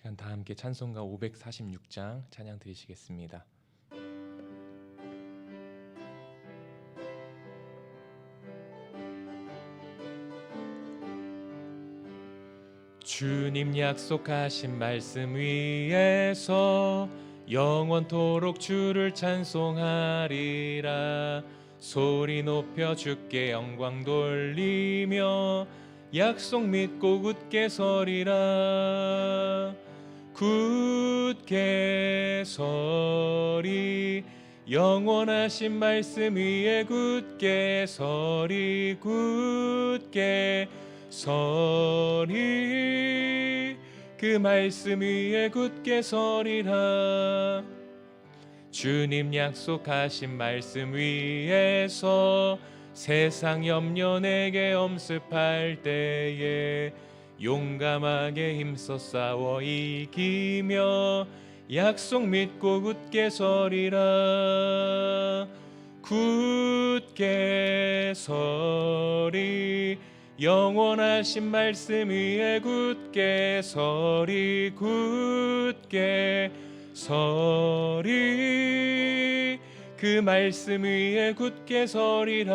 시간 다 함께 찬송가 546장 찬양 드리시겠습니다. 주님 약속하신 말씀 위에서 영원토록 주를 찬송하리라 소리 높여 주께 영광 돌리며 약속 믿고 굳게 서리라 굳게 서리. 영원하신 말씀 위에 굳게 서리. 굳게 서리. 그 말씀 위에 굳게 서리라. 주님 약속하신 말씀 위에서 세상 염려 내게 엄습할 때에 용감하게 힘써 싸워 이기며 약속 믿고 굳게 서리라. 굳게 서리. 영원하신 말씀 위에 굳게 서리. 굳게 서리. 그 말씀 위에 굳게 서리라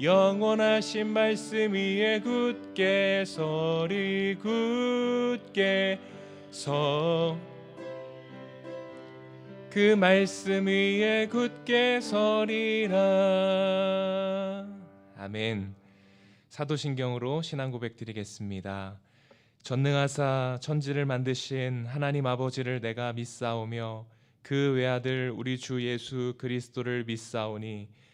영원하신 말씀 위에 굳게 서리 굳게 서 그 말씀 위에 굳게 서리라. 아멘. 사도신경으로 신앙 고백 드리겠습니다. 전능하사 천지를 만드신 하나님 아버지를 내가 믿사오며 그 외아들 우리 주 예수 그리스도를 믿사오니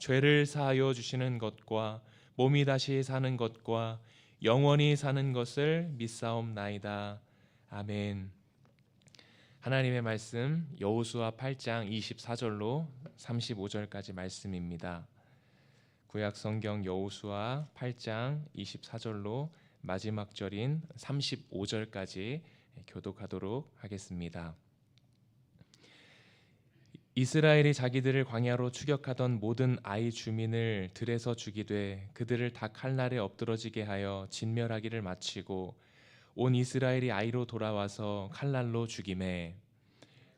죄를 사하여 주시는 것과 몸이 다시 사는 것과 영원히 사는 것을 믿사옵나이다 아멘. 하나님의 말씀 여호수아 8장 24절로 35절까지 말씀입니다. 구약 성경 여호수아 8장 24절로 마지막 절인 35절까지 교독하도록 하겠습니다. 이스라엘이 자기들을 광야로 추격하던 모든 아이 주민을 들에서 죽이되 그들을 다 칼날에 엎드러지게 하여 진멸하기를 마치고 온 이스라엘이 아이로 돌아와서 칼날로 죽임에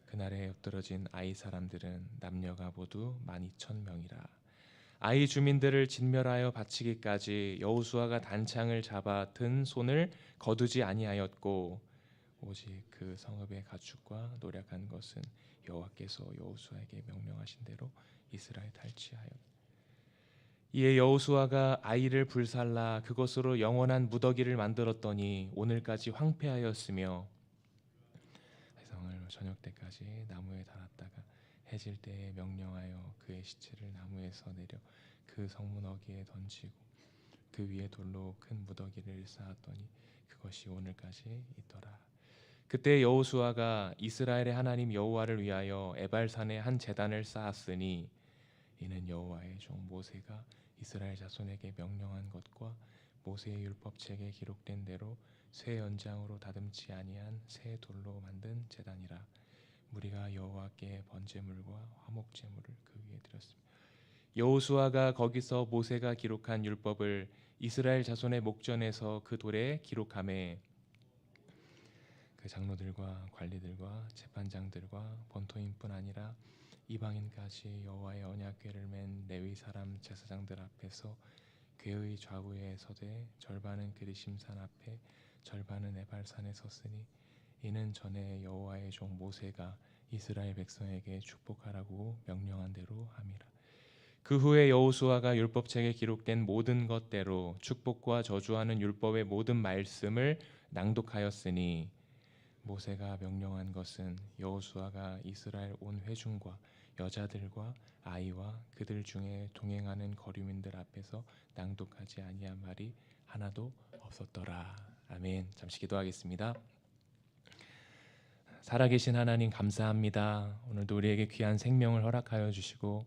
그날에 엎드러진 아이 사람들은 남녀가 모두 만 이천 명이라. 아이 주민들을 진멸하여 바치기까지 여호수아가 단창을 잡아 든 손을 거두지 아니하였고 오직 그 성읍의 가축과 노력한 것은 여호와께서 여호수아에게 명령하신 대로 이스라엘 탈취하였 이에 여호수아가 아이를 불살라 그것으로 영원한 무더기를 만들었더니 오늘까지 황폐하였으며 해성을 저녁 때까지 나무에 달았다가 해질 때에 명령하여 그의 시체를 나무에서 내려 그 성문 어귀에 던지고 그 위에 돌로 큰 무더기를 쌓았더니 그것이 오늘까지 있더라. 그때 여호수아가 이스라엘의 하나님 여호와를 위하여 에발산에 한 제단을 쌓았으니 이는 여호와의 종 모세가 이스라엘 자손에게 명령한 것과 모세의 율법책에 기록된 대로 새 연장으로 다듬지 아니한 새 돌로 만든 제단이라 무리가 여호와께 번제물과 화목제물을 그 위에 드렸습니다. 여호수아가 거기서 모세가 기록한 율법을 이스라엘 자손의 목전에서 그 돌에 기록함에 그 장로들과 관리들과 재판장들과 본토인뿐 아니라 이방인까지 여호와의 언약궤를 맨 레위 사람 제사장들 앞에서 궤의 좌우에 서되 절반은 그리심산 앞에 절반은 에발산에 섰으니 이는 전에 여호와의 종 모세가 이스라엘 백성에게 축복하라고 명령한 대로 함이라. 그 후에 여호수아가 율법책에 기록된 모든 것대로 축복과 저주하는 율법의 모든 말씀을 낭독하였으니 모세가 명령한 것은 여호수아가 이스라엘 온 회중과 여자들과 아이와 그들 중에 동행하는 거류민들 앞에서 낭독하지 아니한 말이 하나도 없었더라. 아멘. 잠시 기도하겠습니다. 살아계신 하나님 감사합니다. 오늘도 우리에게 귀한 생명을 허락하여 주시고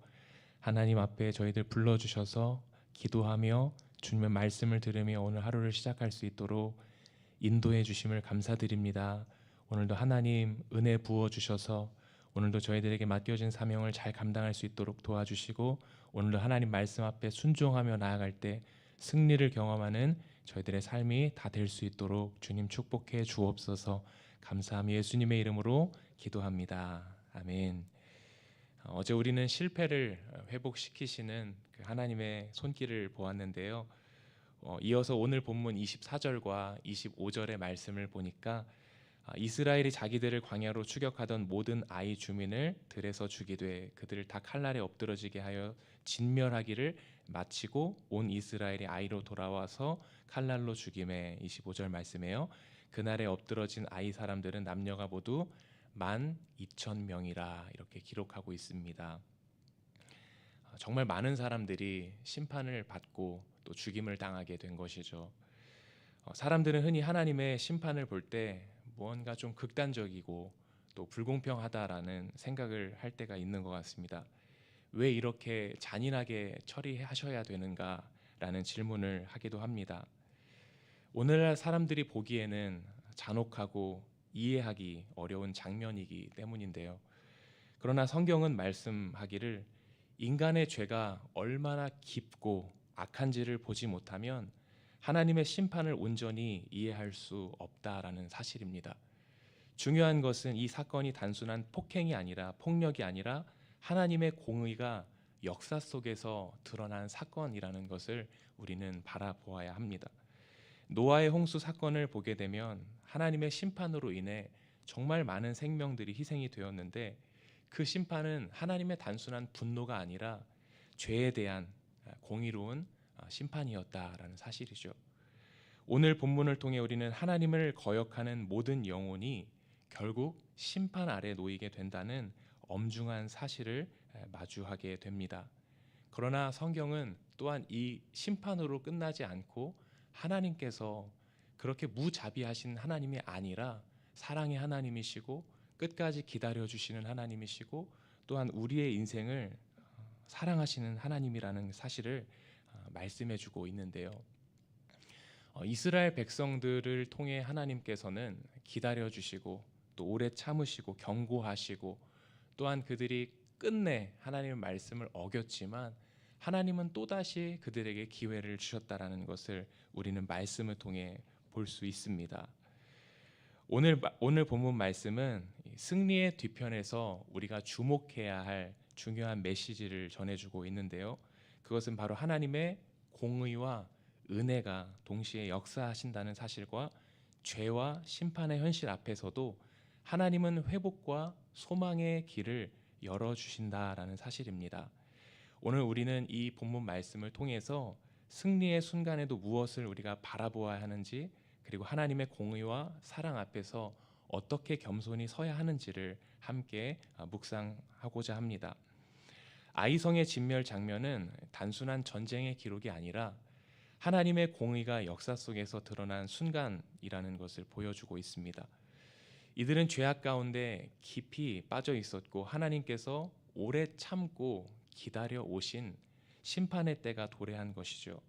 하나님 앞에 저희들 불러 주셔서 기도하며 주님의 말씀을 들으며 오늘 하루를 시작할 수 있도록 인도해 주심을 감사드립니다. 오늘도 하나님 은혜 부어 주셔서 오늘도 저희들에게 맡겨진 사명을 잘 감당할 수 있도록 도와주시고 오늘도 하나님 말씀 앞에 순종하며 나아갈 때 승리를 경험하는 저희들의 삶이 다 될 수 있도록 주님 축복해 주옵소서. 감사함 예수님의 이름으로 기도합니다. 아멘. 어, 어제 우리는 실패를 회복시키시는 그 하나님의 손길을 보았는데요. 어, 이어서 오늘 본문 24절과 25절의 말씀을 보니까 아, 이스라엘이 자기들을 광야로 추격하던 모든 아이 주민을 들에서 죽이되 그들을 다 칼날에 엎드러지게 하여 진멸하기를 마치고 온 이스라엘이 아이로 돌아와서 칼날로 죽임에 25절 말씀에요. 그날에 엎드러진 아이 사람들은 남녀가 모두 만 2천 명이라 이렇게 기록하고 있습니다. 아, 정말 많은 사람들이 심판을 받고 또 죽임을 당하게 된 것이죠. 어, 사람들은 흔히 하나님의 심판을 볼 때 무언가 좀 극단적이고 또 불공평하다라는 생각을 할 때가 있는 것 같습니다. 왜 이렇게 잔인하게 처리하셔야 되는가라는 질문을 하기도 합니다. 오늘날 사람들이 보기에는 잔혹하고 이해하기 어려운 장면이기 때문인데요. 그러나 성경은 말씀하기를 인간의 죄가 얼마나 깊고 악한지를 보지 못하면 하나님의 심판을 온전히 이해할 수 없다라는 사실입니다. 중요한 것은 이 사건이 단순한 폭행이 아니라 폭력이 아니라 하나님의 공의가 역사 속에서 드러난 사건이라는 것을 우리는 바라보아야 합니다. 노아의 홍수 사건을 보게 되면 하나님의 심판으로 인해 정말 많은 생명들이 희생이 되었는데 그 심판은 하나님의 단순한 분노가 아니라 죄에 대한 공의로운 심판이었다라는 사실이죠. 오늘 본문을 통해 우리는 하나님을 거역하는 모든 영혼이 결국 심판 아래 놓이게 된다는 엄중한 사실을 마주하게 됩니다. 그러나 성경은 또한 이 심판으로 끝나지 않고 하나님께서 그렇게 무자비하신 하나님이 아니라 사랑의 하나님이시고 끝까지 기다려 주시는 하나님이시고 또한 우리의 인생을 사랑하시는 하나님이라는 사실을 말씀해 주고 있는데요. 어, 이스라엘 백성들을 통해 하나님께서는 기다려 주시고 또 오래 참으시고 경고하시고 또한 그들이 끝내 하나님의 말씀을 어겼지만 하나님은 또다시 그들에게 기회를 주셨다라는 것을 우리는 말씀을 통해 볼 수 있습니다. 오늘 오늘 본문 말씀은 승리의 뒤편에서 우리가 주목해야 할 중요한 메시지를 전해주고 있는데요. 그것은 바로 하나님의 공의와 은혜가 동시에 역사하신다는 사실과 죄와 심판의 현실 앞에서도 하나님은 회복과 소망의 길을 열어 주신다라는 사실입니다. 오늘 우리는 이 본문 말씀을 통해서 승리의 순간에도 무엇을 우리가 바라보아야 하는지 그리고 하나님의 공의와 사랑 앞에서 어떻게 겸손히 서야 하는지를 함께 묵상하고자 합니다. 아이성의 진멸 장면은 단순한 전쟁의 기록이 아니라 하나님의 공의가 역사 속에서 드러난 순간이라는 것을 보여주고 있습니다. 이들은 죄악 가운데 깊이 빠져 있었고 하나님께서 오래 참고 기다려 오신 심판의 때가 도래한 것이죠.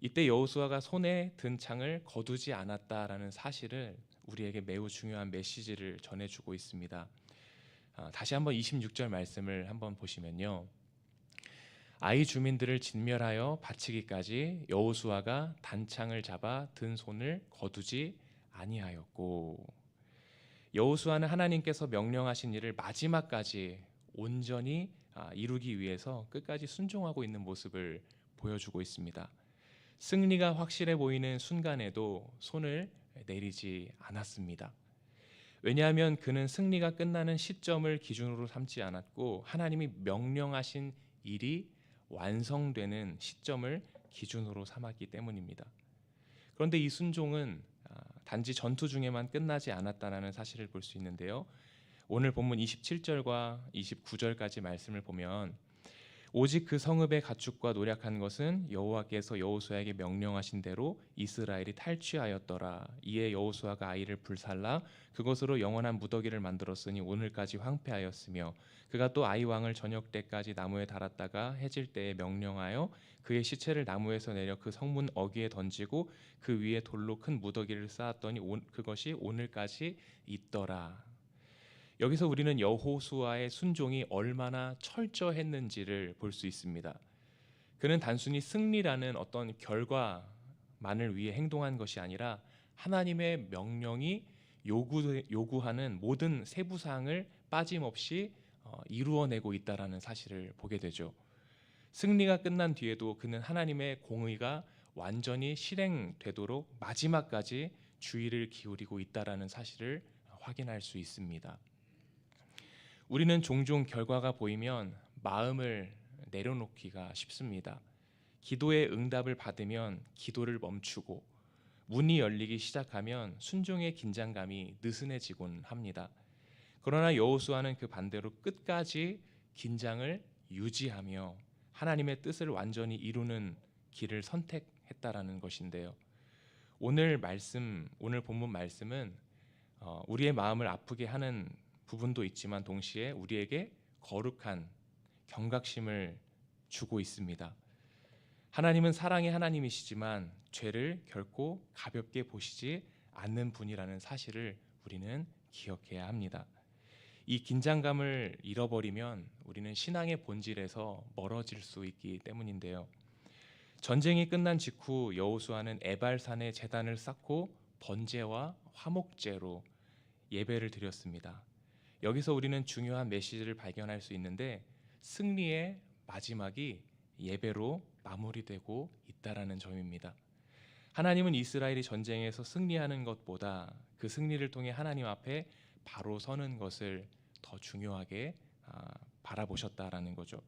이때 여호수아가 손에 든 창을 거두지 않았다라는 사실을 우리에게 매우 중요한 메시지를 전해주고 있습니다. 아, 다시 한번 26절 말씀을 한번 보시면요. 아이 주민들을 진멸하여 바치기까지 여호수아가 단창을 잡아 든 손을 거두지 아니하였고 여호수아는 하나님께서 명령하신 일을 마지막까지 온전히 아, 이루기 위해서 끝까지 순종하고 있는 모습을 보여주고 있습니다. 승리가 확실해 보이는 순간에도 손을 내리지 않았습니다. 왜냐하면 그는 승리가 끝나는 시점을 기준으로 삼지 않았고 하나님이 명령하신 일이 완성되는 시점을 기준으로 삼았기 때문입니다. 그런데 이 순종은 아, 단지 전투 중에만 끝나지 않았다는 사실을 볼 수 있는데요. 오늘 본문 27절과 29절까지 말씀을 보면 오직 그 성읍의 가축과 노력한 것은 여호와께서 여호수아에게 명령하신 대로 이스라엘이 탈취하였더라. 이에 여호수아가 아이를 불살라 그것으로 영원한 무더기를 만들었으니 오늘까지 황폐하였으며 그가 또 아이 왕을 저녁 때까지 나무에 달았다가 해질 때에 명령하여 그의 시체를 나무에서 내려 그 성문 어귀에 던지고 그 위에 돌로 큰 무더기를 쌓았더니 온- 그것이 오늘까지 있더라. 여기서 우리는 여호수아의 순종이 얼마나 철저했는지를 볼 수 있습니다. 그는 단순히 승리라는 어떤 결과만을 위해 행동한 것이 아니라 하나님의 명령이 요구, 요구하는 모든 세부 사항을 빠짐없이 어, 이루어내고 있다라는 사실을 보게 되죠. 승리가 끝난 뒤에도 그는 하나님의 공의가 완전히 실행되도록 마지막까지 주의를 기울이고 있다라는 사실을 확인할 수 있습니다. 우리는 종종 결과가 보이면 마음을 내려놓기가 쉽습니다. 기도의 응답을 받으면 기도를 멈추고 문이 열리기 시작하면 순종의 긴장감이 느슨해지곤 합니다. 그러나 여호수아는 그 반대로 끝까지 긴장을 유지하며 하나님의 뜻을 완전히 이루는 길을 선택했다라는 것인데요. 오늘 말씀, 오늘 본문 말씀은 어, 우리의 마음을 아프게 하는 부분도 있지만 동시에 우리에게 거룩한 경각심을 주고 있습니다. 하나님은 사랑의 하나님이시지만 죄를 결코 가볍게 보시지 않는 분이라는 사실을 우리는 기억해야 합니다. 이 긴장감을 잃어버리면 우리는 신앙의 본질에서 멀어질 수 있기 때문인데요. 전쟁이 끝난 직후 여호수아는 에발산에 제단을 쌓고 번제와 화목제로 예배를 드렸습니다. 여기서 우리는 중요한 메시지를 발견할 수 있는데 승리의 마지막이 예배로 마무리되고 있다라는 점입니다. 하나님은 이스라엘이 전쟁에서 승리하는 것보다 그 승리를 통해 하나님 앞에 바로 서는 것을 더 중요하게 아, 바라보셨다라는 거죠.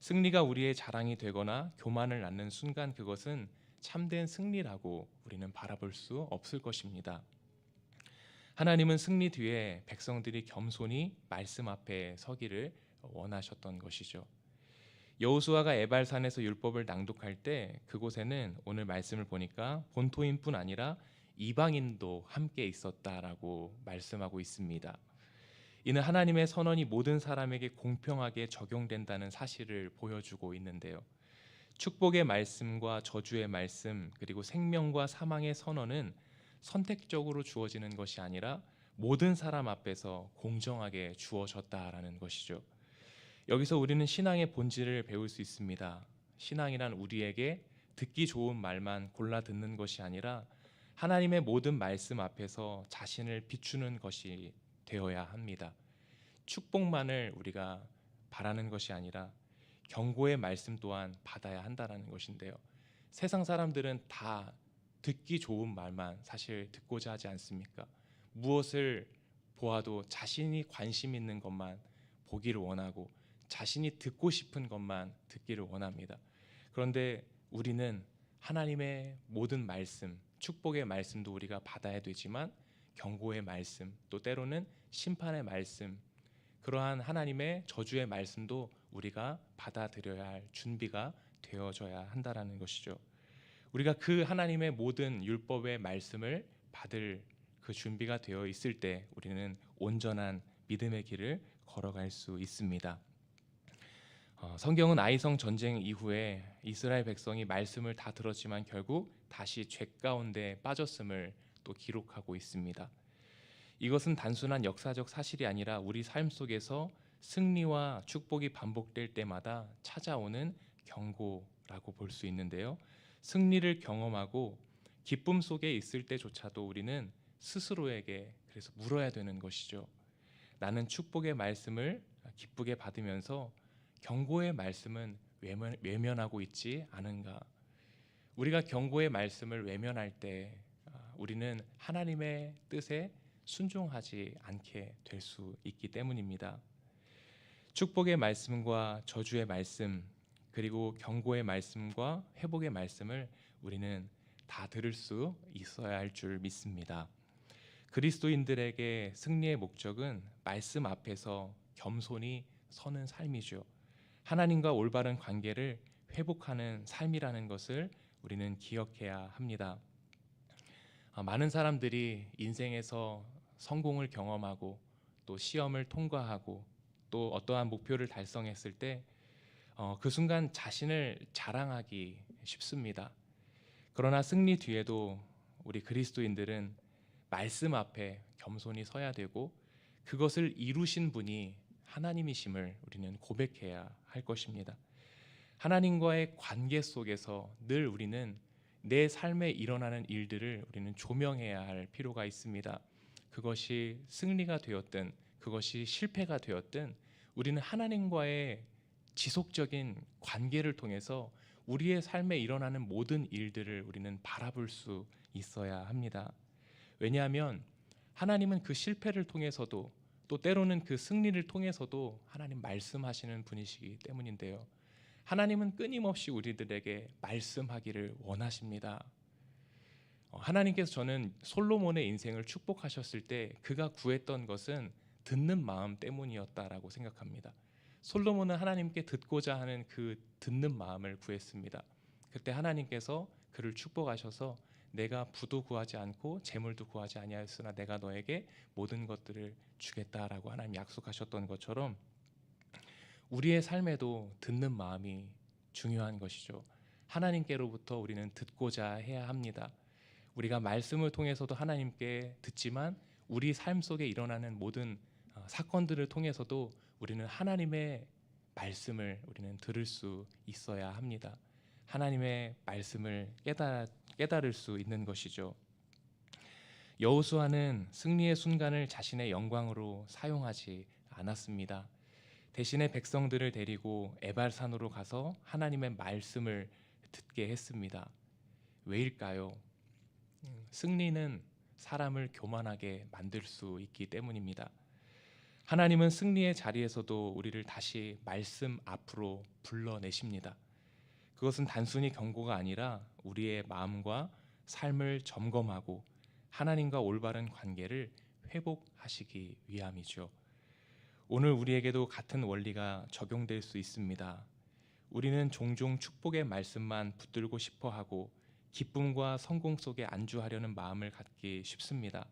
승리가 우리의 자랑이 되거나 교만을 낳는 순간 그것은 참된 승리라고 우리는 바라볼 수 없을 것입니다. 하나님은 승리 뒤에 백성들이 겸손히 말씀 앞에 서기를 원하셨던 것이죠. 여호수아가 에발산에서 율법을 낭독할 때 그곳에는 오늘 말씀을 보니까 본토인뿐 아니라 이방인도 함께 있었다라고 말씀하고 있습니다. 이는 하나님의 선언이 모든 사람에게 공평하게 적용된다는 사실을 보여주고 있는데요. 축복의 말씀과 저주의 말씀 그리고 생명과 사망의 선언은 선택적으로 주어지는 것이 아니라 모든 사람 앞에서 공정하게 주어졌다라는 것이죠. 여기서 우리는 신앙의 본질을 배울 수 있습니다. 신앙이란 우리에게 듣기 좋은 말만 골라 듣는 것이 아니라 하나님의 모든 말씀 앞에서 자신을 비추는 것이 되어야 합니다. 축복만을 우리가 바라는 것이 아니라 경고의 말씀 또한 받아야 한다라는 것인데요. 세상 사람들은 다 듣기 좋은 말만 사실 듣고자 하지 않습니까? 무엇을 보아도 자신이 관심 있는 것만 보기를 원하고 자신이 듣고 싶은 것만 듣기를 원합니다. 그런데 우리는 하나님의 모든 말씀, 축복의 말씀도 우리가 받아야 되지만 경고의 말씀, 또 때로는 심판의 말씀, 그러한 하나님의 저주의 말씀도 우리가 받아들여야 할 준비가 되어져야 한다라는 것이죠. 우리가 그 하나님의 모든 율법의 말씀을 받을 그 준비가 되어 있을 때 우리는 온전한 믿음의 길을 걸어갈 수 있습니다. 어, 성경은 아이성 전쟁 이후에 이스라엘 백성이 말씀을 다 들었지만 결국 다시 죄 가운데 빠졌음을 또 기록하고 있습니다. 이것은 단순한 역사적 사실이 아니라 우리 삶 속에서 승리와 축복이 반복될 때마다 찾아오는 경고라고 볼 수 있는데요. 승리를 경험하고 기쁨 속에 있을 때조차도 우리는 스스로에게 그래서 물어야 되는 것이죠. 나는 축복의 말씀을 기쁘게 받으면서 경고의 말씀은 외면, 외면하고 있지 않은가? 우리가 경고의 말씀을 외면할 때 아, 우리는 하나님의 뜻에 순종하지 않게 될 수 있기 때문입니다. 축복의 말씀과 저주의 말씀 그리고 경고의 말씀과 회복의 말씀을 우리는 다 들을 수 있어야 할 줄 믿습니다. 그리스도인들에게 승리의 목적은 말씀 앞에서 겸손히 서는 삶이죠. 하나님과 올바른 관계를 회복하는 삶이라는 것을 우리는 기억해야 합니다. 아, 많은 사람들이 인생에서 성공을 경험하고 또 시험을 통과하고 또 어떠한 목표를 달성했을 때 그 순간 자신을 자랑하기 쉽습니다. 그러나 승리 뒤에도 우리 그리스도인들은 말씀 앞에 겸손히 서야 되고 그것을 이루신 분이 하나님이심을 우리는 고백해야 할 것입니다. 하나님과의 관계 속에서 늘 우리는 내 삶에 일어나는 일들을 우리는 조명해야 할 필요가 있습니다. 그것이 승리가 되었든 그것이 실패가 되었든 우리는 하나님과의 지속적인 관계를 통해서 우리의 삶에 일어나는 모든 일들을 우리는 바라볼 수 있어야 합니다. 왜냐하면 하나님은 그 실패를 통해서도 또 때로는 그 승리를 통해서도 하나님 말씀하시는 분이시기 때문인데요. 하나님은 끊임없이 우리들에게 말씀하기를 원하십니다. 어, 하나님께서 저는 솔로몬의 인생을 축복하셨을 때 그가 구했던 것은 듣는 마음 때문이었다라고 생각합니다. 솔로몬은 하나님께 듣고자 하는 그 듣는 마음을 구했습니다. 그때 하나님께서 그를 축복하셔서 내가 부도 구하지 않고 재물도 구하지 아니하였으나 내가 너에게 모든 것들을 주겠다라고 하나님 약속하셨던 것처럼 우리의 삶에도 듣는 마음이 중요한 것이죠. 하나님께로부터 우리는 듣고자 해야 합니다. 우리가 말씀을 통해서도 하나님께 듣지만 우리 삶 속에 일어나는 모든 어, 사건들을 통해서도 우리는 하나님의 말씀을 우리는 들을 수 있어야 합니다. 하나님의 말씀을 깨달, 깨달을 수 있는 것이죠. 여호수아는 승리의 순간을 자신의 영광으로 사용하지 않았습니다. 대신에 백성들을 데리고 에발산으로 가서 하나님의 말씀을 듣게 했습니다. 왜일까요? 음, 승리는 사람을 교만하게 만들 수 있기 때문입니다. 하나님은 승리의 자리에서도 우리를 다시 말씀 앞으로 불러내십니다. 그것은 단순히 경고가 아니라 우리의 마음과 삶을 점검하고 하나님과 올바른 관계를 회복하시기 위함이죠. 오늘 우리에게도 같은 원리가 적용될 수 있습니다. 우리는 종종 축복의 말씀만 붙들고 싶어 하고 기쁨과 성공 속에 안주하려는 마음을 갖기 쉽습니다.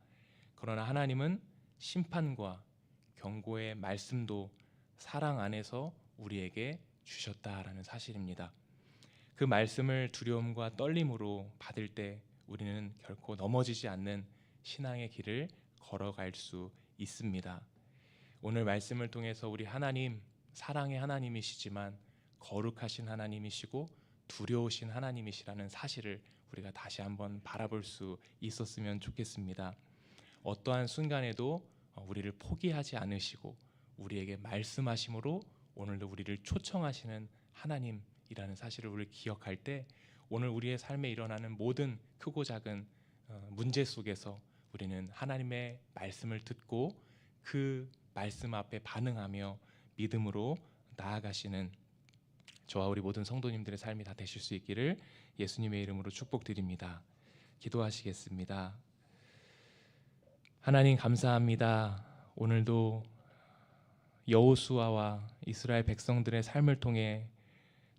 그러나 하나님은 심판과 경고의 말씀도 사랑 안에서 우리에게 주셨다라는 사실입니다. 그 말씀을 두려움과 떨림으로 받을 때 우리는 결코 넘어지지 않는 신앙의 길을 걸어갈 수 있습니다. 오늘 말씀을 통해서 우리 하나님 사랑의 하나님이시지만 거룩하신 하나님이시고 두려우신 하나님이시라는 사실을 우리가 다시 한번 바라볼 수 있었으면 좋겠습니다. 어떠한 순간에도 어, 우리를 포기하지 않으시고 우리에게 말씀하심으로 오늘도 우리를 초청하시는 하나님이라는 사실을 우리 기억할 때 오늘 우리의 삶에 일어나는 모든 크고 작은 어, 문제 속에서 우리는 하나님의 말씀을 듣고 그 말씀 앞에 반응하며 믿음으로 나아가시는 저와 우리 모든 성도님들의 삶이 다 되실 수 있기를 예수님의 이름으로 축복드립니다. 기도하시겠습니다. 하나님 감사합니다. 오늘도 여호수아와 이스라엘 백성들의 삶을 통해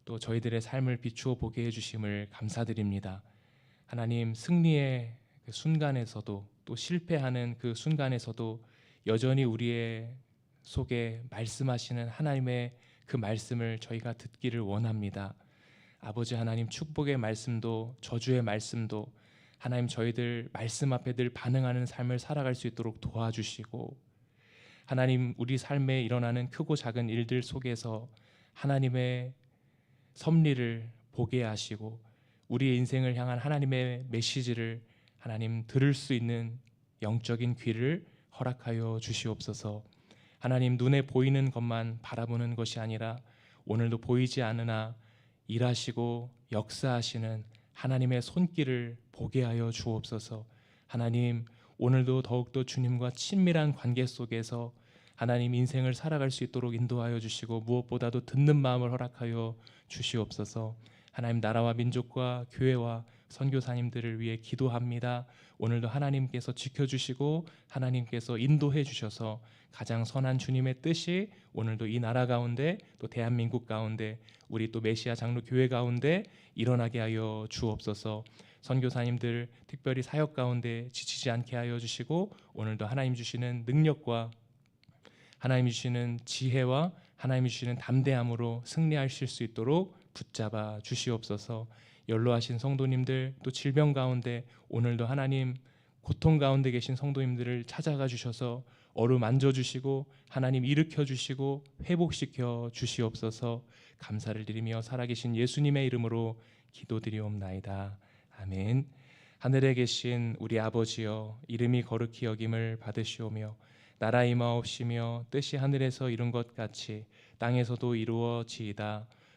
또 저희들의 삶을 비추어 보게 해 주심을 감사드립니다. 하나님 승리의 그 순간에서도 또 실패하는 그 순간에서도 여전히 우리의 속에 말씀하시는 하나님의 그 말씀을 저희가 듣기를 원합니다. 아버지 하나님 축복의 말씀도 저주의 말씀도 하나님 저희들 말씀 앞에 늘 반응하는 삶을 살아갈 수 있도록 도와주시고 하나님 우리 삶에 일어나는 크고 작은 일들 속에서 하나님의 섭리를 보게 하시고 우리의 인생을 향한 하나님의 메시지를 하나님 들을 수 있는 영적인 귀를 허락하여 주시옵소서. 하나님 눈에 보이는 것만 바라보는 것이 아니라 오늘도 보이지 않으나 일하시고 역사하시는 하나님의 손길을 보게 하여 주옵소서. 하나님 오늘도 더욱더 주님과 친밀한 관계 속에서 하나님 인생을 살아갈 수 있도록 인도하여 주시고 무엇보다도 듣는 마음을 허락하여 주시옵소서. 하나님 나라와 민족과 교회와 선교사님들을 위해 기도합니다. 오늘도 하나님께서 지켜주시고 하나님께서 인도해 주셔서 가장 선한 주님의 뜻이 오늘도 이 나라 가운데 또 대한민국 가운데 우리 또 메시아 장로 교회 가운데 일어나게 하여 주옵소서. 선교사님들 특별히 사역 가운데 지치지 않게 하여 주시고 오늘도 하나님 주시는 능력과 하나님 주시는 지혜와 하나님 주시는 담대함으로 승리하실 수 있도록 붙잡아 주시옵소서. 연로하신 성도님들 또 질병 가운데 오늘도 하나님 고통 가운데 계신 성도님들을 찾아가 주셔서 어루만져 주시고 하나님 일으켜 주시고 회복시켜 주시옵소서. 감사를 드리며 살아계신 예수님의 이름으로 기도드리옵나이다. 아멘. 하늘에 계신 우리 아버지여 이름이 거룩히 여김을 받으시오며 나라 임하옵시며 뜻이 하늘에서 이룬 것 같이 땅에서도 이루어지이다.